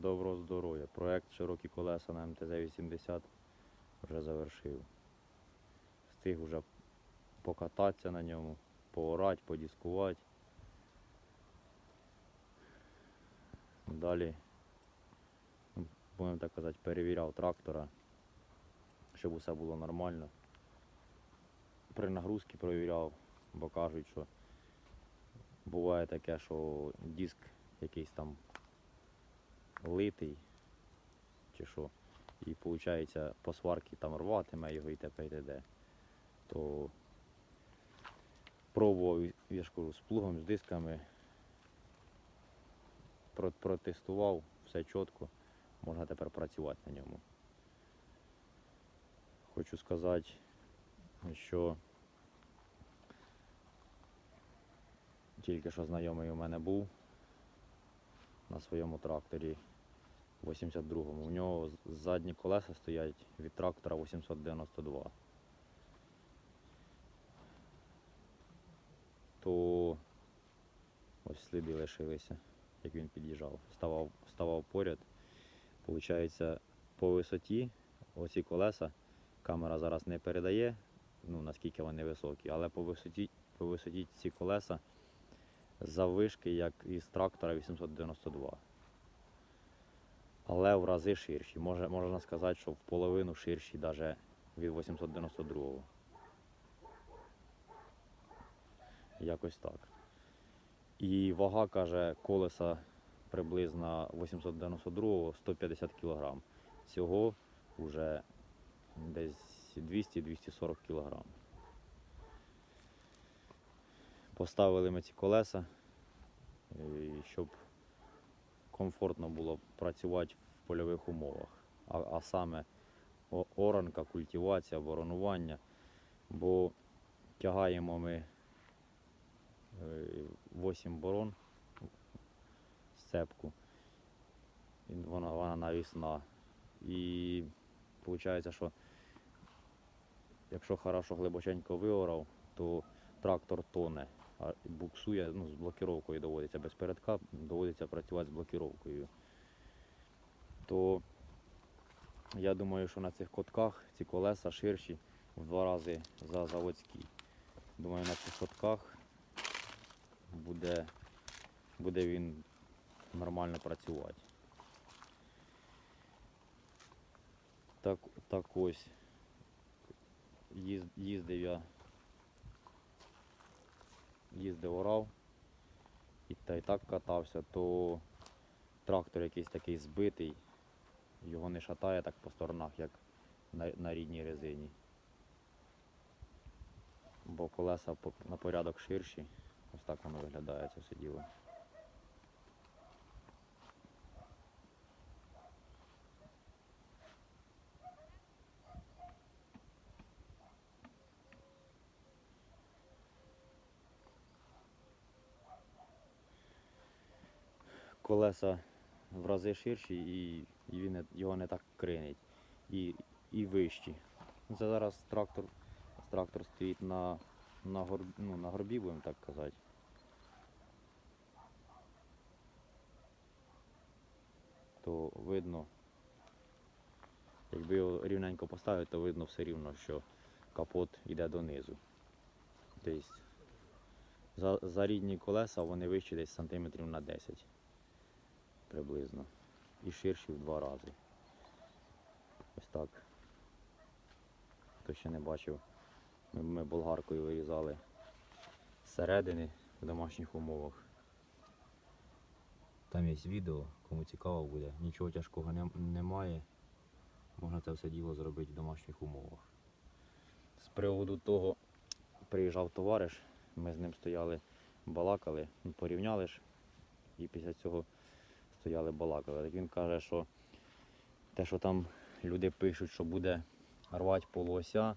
Доброго здоров'я. Проект широкі колеса на МТЗ-80 вже завершив. Встиг вже покататися на ньому, поорати, подіскувати. Далі, ну, будемо так казати, перевіряв трактора, щоб усе було нормально. При нагрузці перевіряв, бо кажуть, що буває таке, що диск якийсь там литий чи що. І виходить по сварці там рватиме його і т.п. і т.д. То пробував, я ж кажу, з плугом, з дисками, протестував, все чітко, можна тепер працювати на ньому. Хочу сказати, що тільки що знайомий у мене був на своєму тракторі 82-му. У нього задні колеса стоять від трактора 892. То ось сліди лишилися, як він під'їжджав. Ставав, ставав поряд. Получається, по висоті оці колеса камера зараз не передає, ну наскільки вони високі, але по висоті, по висоті ці колеса заввишки, як із трактора 892. Але в рази ширші. Може, можна сказати, що в половину ширші навіть від 892. Якось так. І вага, каже, колеса приблизно 892-го 150 кг. Цього вже десь 200-240 кг. Поставили ми ці колеса, щоб комфортно було працювати в польових умовах. А, а саме оранка, культивація, воронування. Бо тягаємо ми 8 борон сцепку. І Вона, вона навісна. І виходить, що якщо хорошо глибоченько виорав, то трактор тоне, а буксує, ну, з блокіровкою доводиться без передка, доводиться працювати з блокіровкою. То я думаю, що на цих котках ці колеса ширші в два рази за заводські. Думаю, на цих котках буде, буде він нормально працювати. Так, так ось їз- їздив я, їздив орав і та й так катався, то трактор якийсь такий збитий, його не шатає так по сторонах, як на, на рідній резині. Бо колеса на порядок ширші. Ось так воно виглядає це все діло. Колеса в рази ширші і, він його не так кринить. І, і вищі. Це зараз трактор, трактор стоїть на, на, гор, ну, на горбі, будемо так казати. То видно, якби його рівненько поставити, то видно все рівно, що капот йде донизу. Тобто за, за рідні колеса вони вищі десь сантиметрів на 10 приблизно. І ширші в два рази. Ось так. Хто ще не бачив, ми, ми болгаркою вирізали зсередини в домашніх умовах. Там є відео, кому цікаво буде, нічого тяжкого не- немає. Можна це все діло зробити в домашніх умовах. З приводу того приїжджав товариш, ми з ним стояли, балакали, ну, порівняли ж, і після цього стояли балакали. Так він каже, що те, що там люди пишуть, що буде рвати полуося,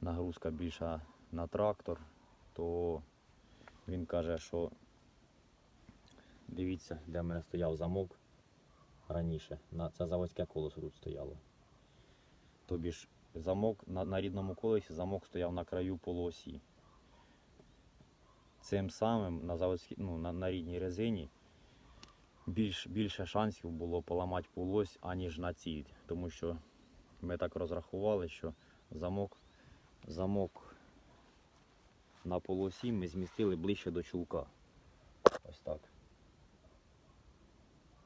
нагрузка більша на трактор, то він каже, що дивіться, де в мене стояв замок раніше. Це заводське колесо тут стояло. Тобі ж замок на, на рідному колесі замок стояв на краю полуосі. Цим самим на, заводській, ну, на, на рідній резині більш, більше шансів було поламати полось, аніж на цій. Тому що ми так розрахували, що замок, замок на полосі ми змістили ближче до чулка. Ось так.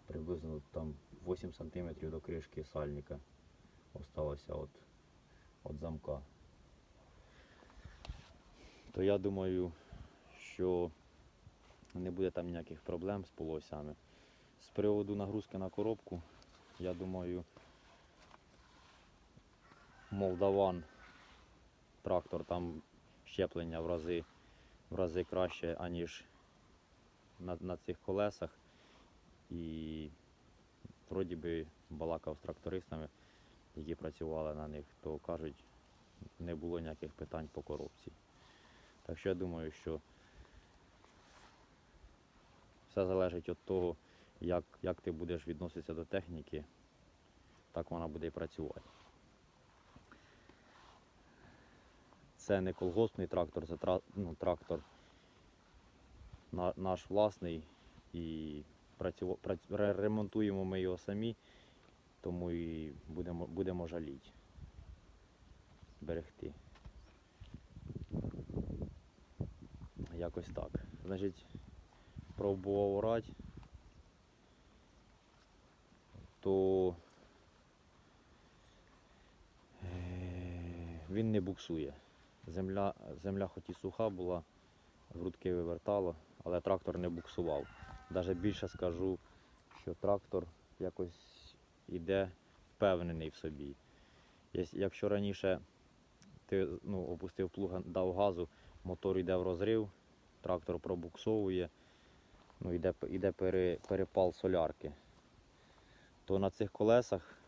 Приблизно там 8 см до кришки сальника осталося от, от замка. То я думаю, що не буде там ніяких проблем з полосями. З приводу нагрузки на коробку, я думаю, Молдаван трактор там щеплення в рази, в рази краще, аніж на, на цих колесах. І вроді би балакав з трактористами, які працювали на них, то кажуть, не було ніяких питань по коробці. Так що я думаю, що все залежить від того, як, як ти будеш відноситися до техніки, так вона буде і працювати. Це не колгоспний трактор, це ну, трактор на, наш власний і працюва, прац, ремонтуємо ми його самі, тому і будемо, будемо жаліти. Берегти. Якось так. Значить, пробував орати, то е, він не буксує. Земля, земля хоч і суха була, грудки вивертало, але трактор не буксував. Навіть більше скажу, що трактор якось іде впевнений в собі. Якщо раніше ти ну, опустив плуга, дав газу, мотор йде в розрив, трактор пробуксовує, ну, йде, йде пере, перепал солярки, то на цих колесах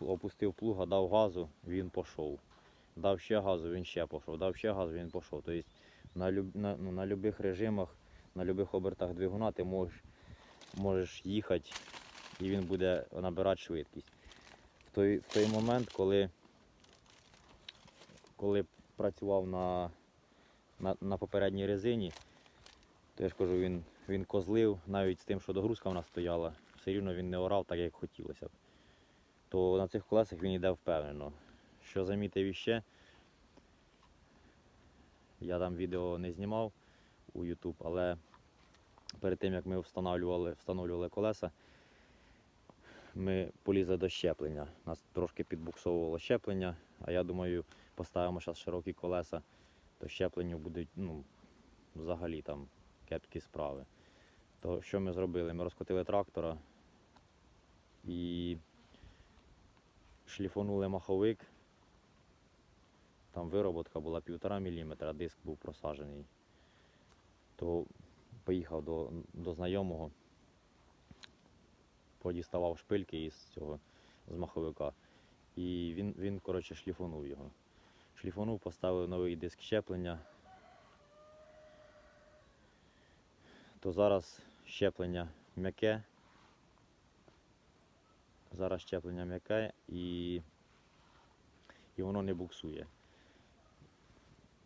опустив плуга, дав газу, він пішов. Дав ще газу, він ще пішов, дав ще газу, він пішов. Тобто на, на, ну, на будь-яких режимах, на будь-яких обертах двигуна ти можеш, можеш їхати і він буде набирати швидкість. В той, в той момент, коли, коли працював на, на, на попередній резині, то я ж кажу, він, він козлив, навіть з тим, що догрузка в нас стояла, все рівно він не орав так, як хотілося б. То на цих колесах він йде впевнено. Що замітив іще, я там відео не знімав у YouTube, але перед тим як ми встановлювали, встановлювали колеса, ми полізли до щеплення. Нас трошки підбуксовувало щеплення, а я думаю, поставимо зараз широкі колеса, то щепленню будуть ну, взагалі там кепські справи. То що ми зробили? Ми розкотили трактора і шліфонули маховик. Там вироботка була 1,5 мм, диск був просаджений. То поїхав до, до знайомого, подіставав шпильки із цього з маховика. І він, він коротше, шліфонув його. Шліфонув, поставив новий диск щеплення. То зараз щеплення м'яке. Зараз щеплення м'яке і, і воно не буксує.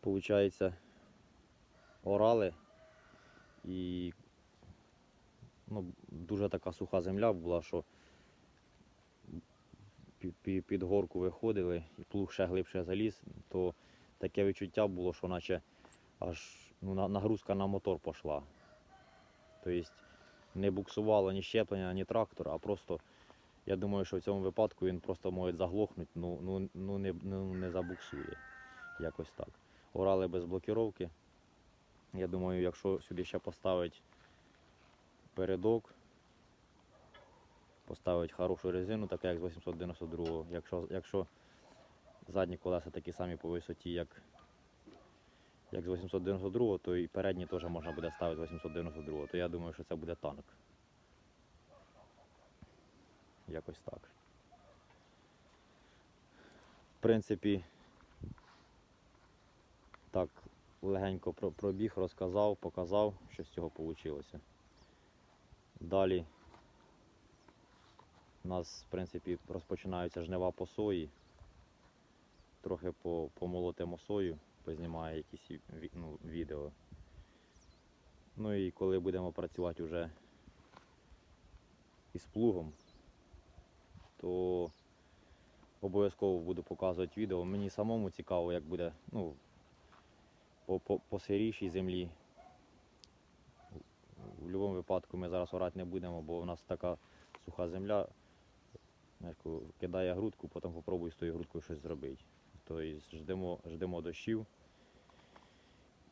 Получається, орали і ну, дуже така суха земля була, що під, горку виходили і плуг ще глибше заліз, то таке відчуття було, що наче аж ну, нагрузка на мотор пішла. Тобто не буксувало ні щеплення, ні трактор, а просто я думаю, що в цьому випадку він просто може заглохнути, ну, ну, ну, не, ну не забуксує. Якось так. Орали без блокіровки. Я думаю, якщо сюди ще поставить передок, поставить хорошу резину, таку як з 892 якщо, якщо задні колеса такі самі по висоті, як, як з 892 то і передні теж можна буде ставити з 892 то я думаю, що це буде танк. Якось так. В принципі, так, легенько пробіг, розказав, показав, що з цього вийшло. Далі у нас, в принципі, розпочинаються жнива по сої. Трохи помолотимо сою, познімаю якісь ну, відео. Ну і коли будемо працювати вже із плугом, то обов'язково буду показувати відео. Мені самому цікаво, як буде ну, по, по, по сирішій землі. В будь-якому випадку ми зараз орати не будемо, бо у нас така суха земля. Кидає грудку, потім попробуй з тою грудкою щось зробити. Тобто ждемо, ждемо дощів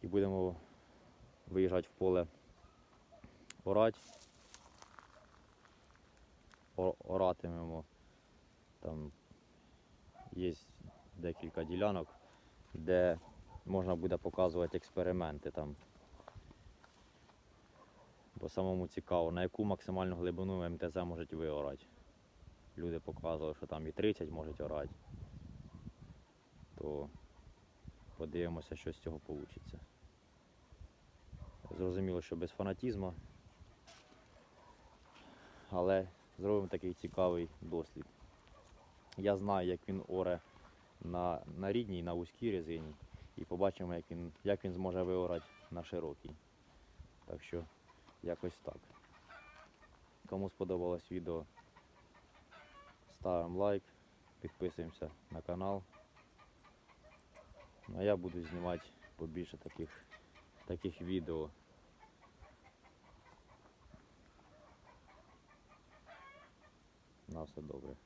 і будемо виїжджати в поле орати. Оратимемо. Там є декілька ділянок, де можна буде показувати експерименти там. Бо самому цікаво, на яку максимальну глибину МТЗ можуть виорати. Люди показували, що там і 30 можуть орати. То подивимося, що з цього вийде. Зрозуміло, що без фанатізму. Але зробимо такий цікавий дослід. Я знаю, як він оре на, на рідній, на вузькій резині. І побачимо, як він, як він зможе виорати на широкій. Так що якось так. Кому сподобалось відео, ставимо лайк, підписуємося на канал. Ну, а я буду знімати побільше таких, таких відео. На все добре.